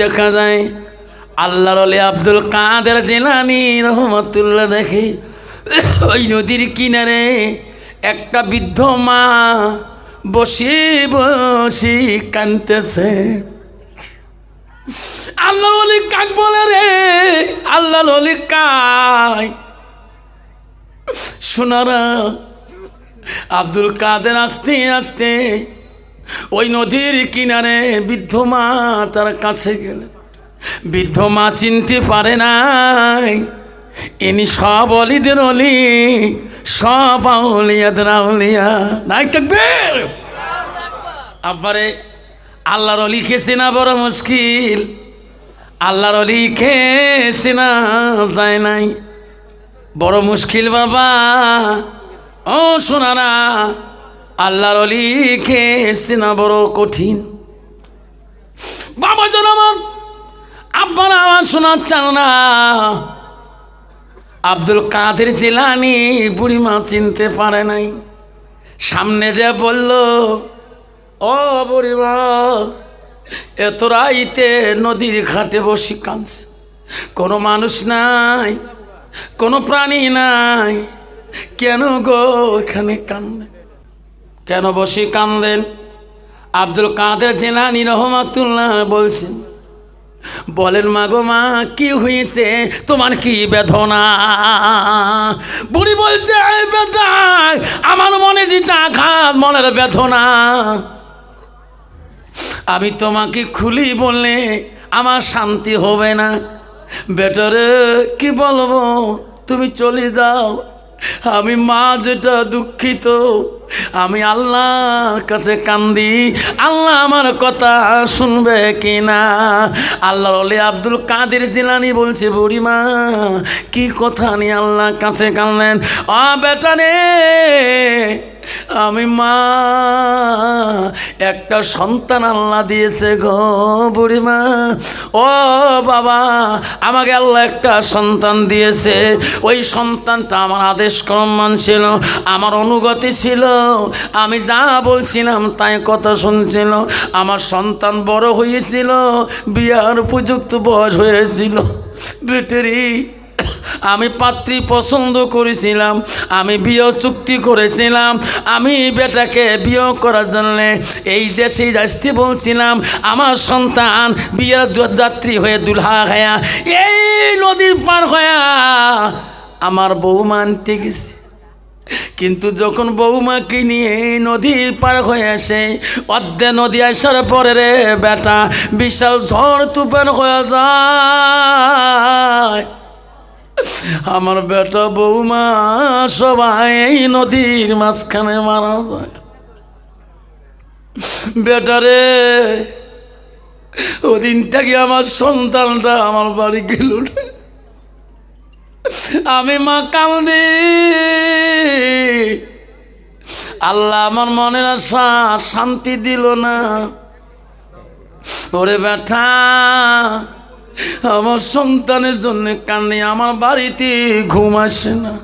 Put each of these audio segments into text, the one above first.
দেখা যায় আল্লাহর আব্দুল কাদের জেলানি রহমতুল্লাহ দেখে। ওই নদীর কিনারে একটা বৃদ্ধ মা বসে বসে কানতেছে আল্লাহ অলি কাক বলে রে আল্লাহ অলি কায় শোনারা আব্দুল কাদের আস্তে আস্তে ওই নদীর কিনারে বৃদ্ধ মা তার কাছে গেলেন। বৃদ্ধ মা চিনতে পারে নাই, ইনি সব অলিদের অলি, সব আউলিয়াদের আউলিয়া। নাই থাকবে আব্বারে, আল্লাহর অলি খেছে না বড় মুশকিল, আল্লাহর অলি খেছে না যায় নাই। বড় মুশকিল বাবা, ও শোনারা আল্লাহর অলি খেছে না বড় কঠিন। বাবা জন আমার আব্বারা আমার শোনার চান না। আব্দুল কাদের জিলানি বুড়িমা চিনতে পারে নাই। সামনে যে বলল, ও বুড়িমা এত রাইতে নদীর ঘাটে বসি কাঁদছে। কোনো মানুষ নাই, কোনো প্রাণী নাই। কেন গো এখানে কান্দেন কেন বসে কান্দেন আব্দুল কাদের জেলানি রহমাতুল্লাহ বলছেন, বলেন মা গো মা, কি হয়েছে? তোমার কি বেদনা? বুড়ি বলছে "এই বেটা, আমার মনে যেটা আঘাত, মনের বেদনা। আমি তোমাকে খুলি বললে আমার শান্তি হবে না। বেটারে, কি বলব? তুমি চলে যাও। আমি মা যেটা দুঃখিত আমি আল্লাহর কাছে কান্দি, আল্লাহ আমার কথা শুনবে কি না আল্লাহ বলে আব্দুল কাদের জিলানি বলছে, বুড়িমা, কি কথা নিয়ে আল্লাহর কাছে কানলেন আ বেটা রে আমি মা, একটা সন্তান আল্লাহ দিয়েছে গো বুড়িমা। ও বাবা, আমাকে আল্লাহ একটা সন্তান দিয়েছে। ওই সন্তানটা আমার আদেশ কর্মান ছিল, আমার অনুগতি ছিল। আমি যা বলছিলাম তাই কথা শুনছিল। আমার সন্তান বড় হয়েছিল, বিয়ার উপযুক্ত বয়স হয়েছিল। বেটেরি আমি পাত্রী পছন্দ করেছিলাম, আমি বিয়ে চুক্তি করেছিলাম, আমি বেটাকে বিয়ে করার জন্য এই দেশে আসতে বলছিলাম, আমার সন্তান বিয়ের যাত্রী হয়ে দুলহা খায়া এই নদীর পার হয়া আমার বউ মানতে গেছে। কিন্তু যখন বৌমাকে নিয়ে নদীর পার হয়ে আসে, অর্ধে নদী আসার পরে রে বেটা বিশাল ঝড় তুফান হয়ে যায়। আমার বেটা বৌমা সবাই এই নদীর মাঝখানে মারা যায়। বেটারে ওদিন থেকে আমার সন্তানটা আমার বাড়ি গেল। আমি মা কান্দি। আল্লাহ আমার মনের আশা, শান্তি দিল না। ওরে বেটা আমার সন্তানের জন্য কান্দি আমার বাড়িতে ঘুম আসে না।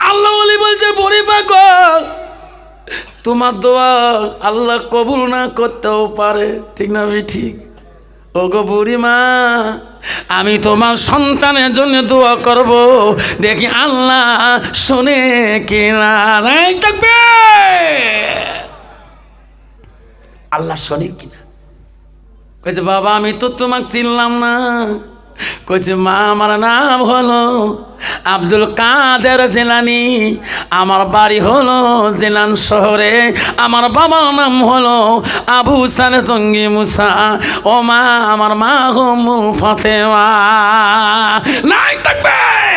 আল্লাহ বলি বলছে, বড়ি পাগল, তোমার দোয়া আল্লাহ কবুল না করতেও পারে। ঠিক না ভাই? ঠিক। ও গো বুড়িমা আমি তোমার সন্তানের জন্য দোয়া করব। দেখি আল্লাহ শুনে কিনা থাকবে। আল্লাহ শোনে কিনা। কইছে, বাবা, আমি তো তোমাকে চিনলাম না। কইছে, মা, আমার নাম হলো আব্দুল কাদের জেলানি। আমার বাড়ি হলো জেলান শহরে। আমার বাবার নাম হলো আবু সানে সঙ্গী মুসা। ও মা, আমার মা হমু ফাতেমা। নাই থাকবে!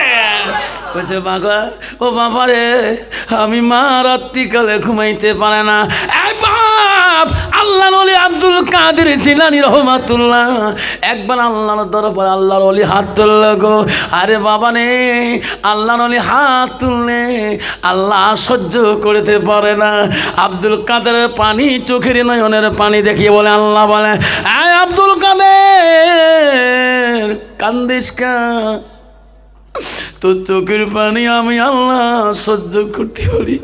কইছে বাবা ও বাবা রে, আমি মা রাত্রিকালে ঘুমাইতে পারে না। বাপ আল্লাহ নলি আব্দুল কাদের জিলানি রহমাতুল্লাহ। একবার আল্লাহর দরবার আল্লাহর অলি হাত তুলল গো। আরে বাবা নে আল্লাহ নলি হাত তুললে আল্লাহ সহ্য করতে পারে না। আব্দুল কাদের পানি, চোখের নয়নের পানি দেখিয়ে বলে, আল্লাহ বলে আয় আব্দুল কাদের, কান্দিস কা তোর চোখের পানি আমি আল্লাহ সহ্য করতে পারি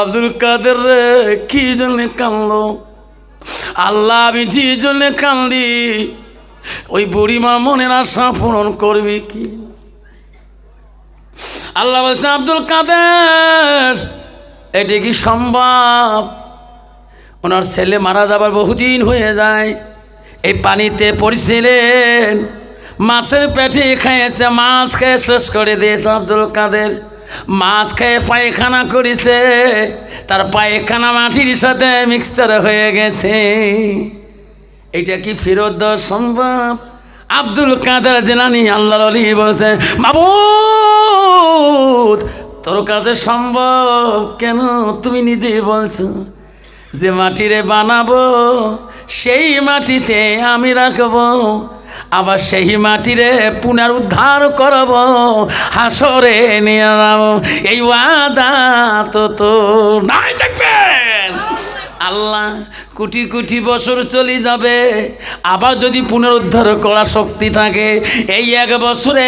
আব্দুল কাদের রে, কি জন্য কানলো আল্লাহ, আমি যে জন্য কান্দি ওই বুড়িমা মনের আশা পূরণ করবি কি? আল্লাহ বলছে, আব্দুল কাদের, এটি কি সম্ভব? ওনার ছেলে মারা যাবার বহুদিন হয়ে যায়, এই পানিতে পড়ছিলেন মাছের পেটে খেয়েছে, মাছ খেয়ে শেষ করে দিয়েছে আব্দুল কাদের। মাছ খেয়ে পায়খানা করেছে, তার পায়খানা মাটির সাথে মিক্সচার হয়ে গেছে। এটা কি ফেরত দেওয়া সম্ভব? আব্দুল কাদের জেলানি আল্লাহর আলী বলছে বাবু তোর কাছে সম্ভব কেন? তুমি নিজেই বলছো যে মাটিরে বানাবো, সেই মাটিতে আমি রাখব। আবার সেই মাটিরে পুনরুদ্ধার করব হাসরে নিয়ে যাব। এই ওয়াদা তো তো নাই দেখবেন! আল্লাহ কোটি কোটি বছর চলে যাবে। আবার যদি পুনরুদ্ধার করা শক্তি থাকে, এই এক বছরে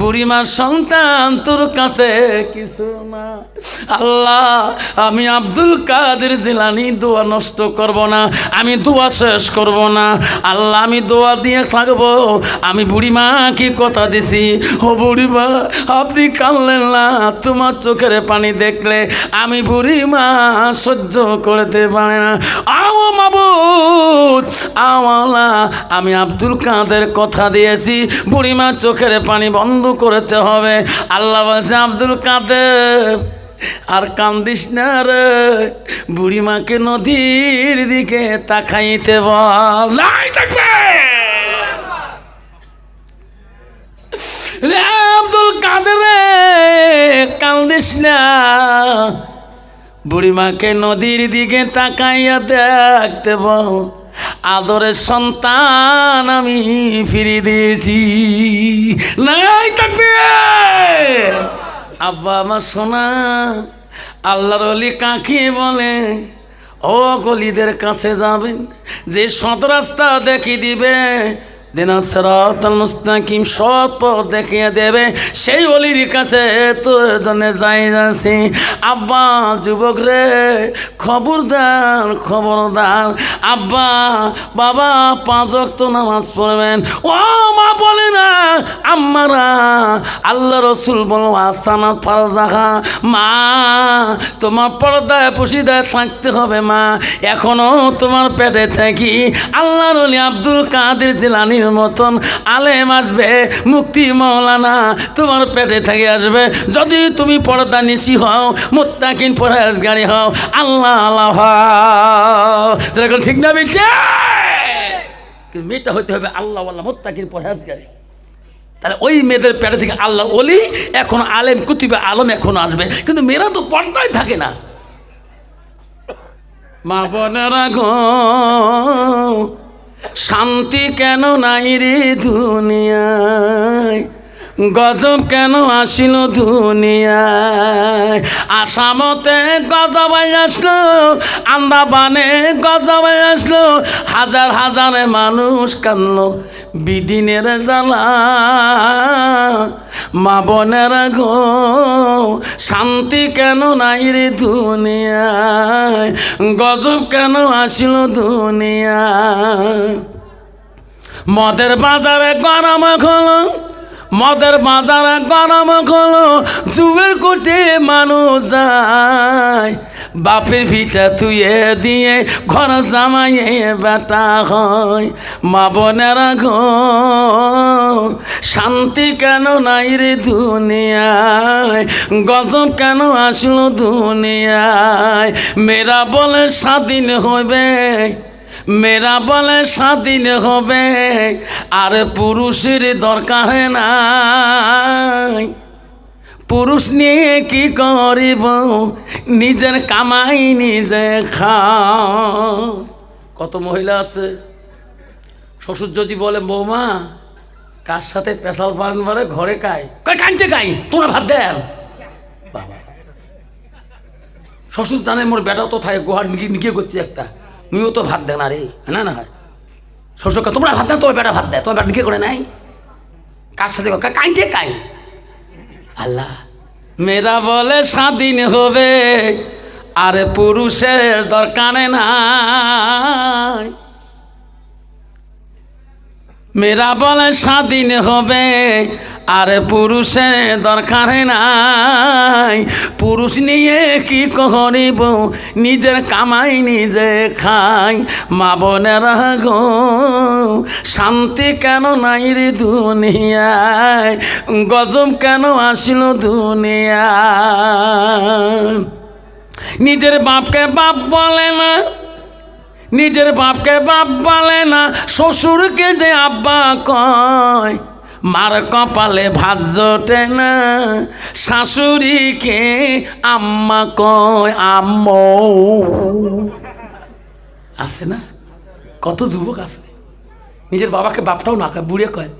বুড়িমার সন্তান তোর কাছে কিছু না। আল্লাহ, আমি আব্দুল কাদের জিলানি, দোয়া নষ্ট করব না, আমি দোয়া শেষ করব না। আল্লাহ, আমি দোয়া দিয়ে থাকব। আমি বুড়িমা কি কথা দিছি, ও বুড়িমা, আপনি কানলেন না, তোমার চোখের পানি দেখলে আমি বুড়িমা সহ্য করতে পারে না। আও আমলা আমি আব্দুল কাদের কথা দিয়েছি বুড়িমা চোখের পানি বন্ধ করতে হবে। আল্লাহ বলছে, আব্দুল কাদের, আর কান্দিস না রে, বুড়িমাকে নদীর দিকে তাকাইতে বল। রে আব্দুল কাদের কান্দিস না। বুড়িমাকে নদীর দিকে তাকাইয়া দেখতে বল আদরের সন্তান আমি ফিরে দিয়েছি। নাই থাকবে! আব্বা আমার সোনা, আল্লাহর অলি কাকে বলে? ও গলিদের কাছে যাবেন, যে সৎ রাস্তা দেখিয়ে দিবে। দিনা সেরাতাল মুস্তাকিম সৎ পথ দেখিয়ে দেবে। সেই অলির কাছে তোর জন্য যাই যাচ্ছি আব্বা, যুবক রে, খবরদার খবরদার। আব্বা, বাবা, পাঁচ ওয়াক্ত নামাজ পড়বেন। ও মা বলে না, আম্মারা, আল্লাহ রসুল বলো, আসানা ফারজাহা। মা, তোমার পর্দায়, পুশিদায় থাকতে হবে মা। এখনও তোমার পেটে থাকি। আল্লাহর আব্দুল কাদের জিলানির মতন আলেম আসবে, মুক্তি মৌলানা তোমার পেটে থেকে আসবে। যদি তুমি পর্দা নিশি হও, মোত্তাকিন পরেশ গাড়ি হও, আল্লাহ আল্লাহ। যেরকম ঠিক না বেটে? মেয়েটা হইতে হবে আল্লাহ আল্লাহ, মোত্তাকিন পরেশ গাড়ি তাহলে ওই মেয়েদের পেটে থেকে আল্লাহ ওলি এখন আলেম, কুতিবে আলম এখন আসবে। কিন্তু মেয়েরা তো পর্দায় থাকে না। মা বোনেরা গো শান্তি কেন নাই রে দুনিয়ায়? গজব কেন আসিল দুনিয়ায়? আসামতে গজব আসলো, আন্দাবানে গজব আসলো, হাজার হাজারে মানুষ কান্লো বিদিনের জ্বালা, মা বোনের গো, শান্তি কেন নাই রে দুনিয়ায়? গজব কেন আসিল দুনিয়া মদের বাজারে গরম হলো মদের বাজারে গরম হলো যুগের কোটে মানুষ যায়। বাপের ভিটা তুয়ে দিয়ে ঘর জামাইয়ে বেটা হয়। মা বোনেরা গো শান্তি কেন নাই রে দুনিয়ায়? গজব কেন আসলো দুনিয়ায়? মেয়েরা বলে স্বাধীন হবে মেয়েরা বলে স্বাধীন হবে, আর পুরুষের দরকার নাই। পুরুষ নিয়ে কি করিব? নিজের কামাই নিজে খা কত মহিলা আছে? শ্বশুর যদি বলে, বৌমা, কার সাথে পেশাল পারেন পারে ঘরে কয় কানতে কাই? তোরা ভাত দেন। শ্বশুর জানে মোর বেটা তো থাকে, গোহার নিকে নিকে করছি একটা। মুইও তো ভাত দেন আরে না না হয় শ্বশুরকে, তোমরা ভাত দেন তোমার বেটা ভাত দেয়, তোমার বেটা নিকে করে নাই কার সাথে কাইতে কাই আল্লাহ, মেয়েরা বলে স্বাধীন হবে, আর পুরুষের দরকার নাই। মেয়েরা বলে স্বাধীন হবে আর পুরুষের দরকার নাই। পুরুষ নিয়ে কি করিব? নিজের কামাই নিজে খাই। মা বোনেরা গো, শান্তি কেন নাই রে দুনিয়ায়? গজব কেন আসিল দুনিয়ায়? নিজের বাপকে বাপ বলে না, নিজের বাপকে বাপ বলে না, শ্বশুরকে যে আব্বা কয়। মার কপালে ভাত জোটে না। শাশুড়িকে আম্মা কয়, আম্ম। আছে না? কত যুবক আছে। নিজের বাবাকে বাপটাও না কয় বুড়ে কয়,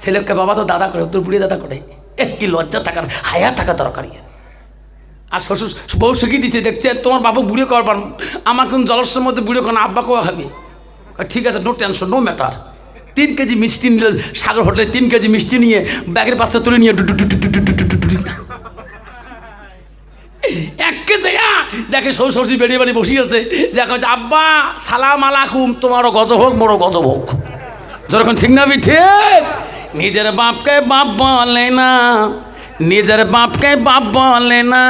ছেলেকে বাবা তো দাদা করে, তোর বুড়িয়ে দাদা করে। এ কি লজ্জা থাকার, হায়া থাকা দরকার। আর শ্বশুর, বউ শিখিয়ে দিচ্ছে, দেখছে, তোমার বাবা বুড়ে করবার আমার কিন্তু জলস্যের মধ্যে বুড়ে করেন আব্বা কোয়া খাবে ঠিক আছে নো টেনশন নো ম্যাটার তিন কেজি মিষ্টি নিল সাগর হোটেলে তিন কেজি মিষ্টি নিয়ে ব্যাগের পাশটা তুলে নিয়ে দেখে সৌ বেড়িয়ে বেড়ে বসে গেছে দেখা হচ্ছে আব্বা সালাম আলাকুম তোমারও গজ হোক মোরও গজ হোক যখন ঠিক না ঠিক নিজের বাপকে বাপ বলে না নিজের বাপকে বাপ বলে না,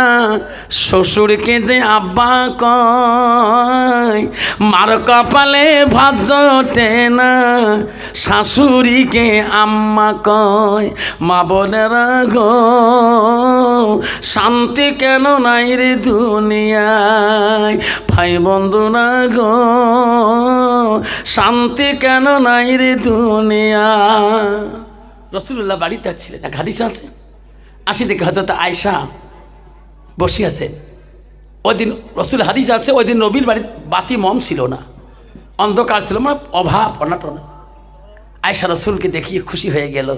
শ্বশুরকে যে আব্বা কয়। কপালে ভাত জোটে না, শাশুড়িকে আম্মা কয়। মা বোনেরা গো শান্তি কেন নাই রে দুনিয়ায়? ভাই বন্ধুরা গো শান্তি কেন নাই রে দুনিয়া? রসুল্লাহ বাড়িতে ছিলেন এক হাদিস আছে। আসি দেখে হয়তো আয়সা বসে আছে ওই দিন রসুল হাদিস আছে ওই দিন রবির বাড়ির বাতি মম ছিল না। অন্ধকার ছিল মানে অভাব, অনাটন। আয়সা রসুলকে দেখিয়ে খুশি হয়ে গেল।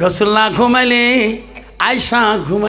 রসুল না ঘুমাইলে আয়সা ঘুমাই